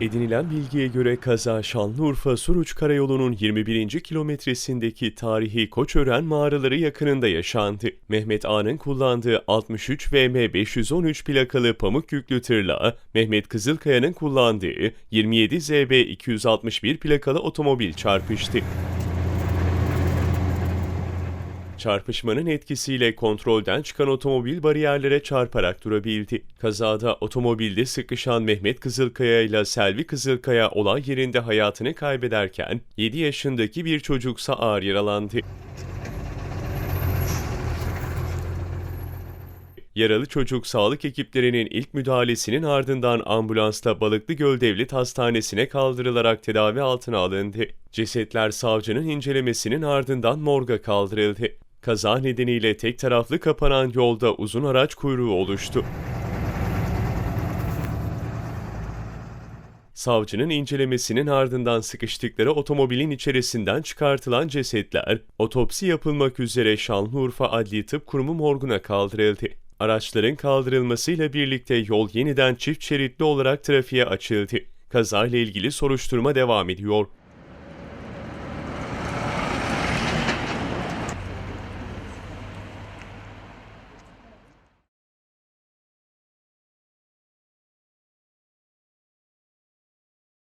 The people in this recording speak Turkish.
Edinilen bilgiye göre kaza Şanlıurfa Suruç Karayolu'nun 21. kilometresindeki tarihi Koçören mağaraları yakınında yaşandı. Mehmet A'nın kullandığı 63 VM 513 plakalı pamuk yüklü tırla Mehmet Kızılkaya'nın kullandığı 27 ZB 261 plakalı otomobil çarpıştı. Çarpışmanın etkisiyle kontrolden çıkan otomobil bariyerlere çarparak durabildi. Kazada otomobilde sıkışan Mehmet Kızılkaya ile Selvi Kızılkaya olay yerinde hayatını kaybederken 7 yaşındaki bir çocuksa ağır yaralandı. Yaralı çocuk sağlık ekiplerinin ilk müdahalesinin ardından ambulansla Balıklıgöl Devlet Hastanesi'ne kaldırılarak tedavi altına alındı. Cesetler savcının incelemesinin ardından morga kaldırıldı. Kaza nedeniyle tek taraflı kapanan yolda uzun araç kuyruğu oluştu. Savcının incelemesinin ardından sıkıştıkları otomobilin içerisinden çıkartılan cesetler otopsi yapılmak üzere Şanlıurfa Adli Tıp Kurumu morguna kaldırıldı. Araçların kaldırılmasıyla birlikte yol yeniden çift şeritli olarak trafiğe açıldı. Kazayla ilgili soruşturma devam ediyor.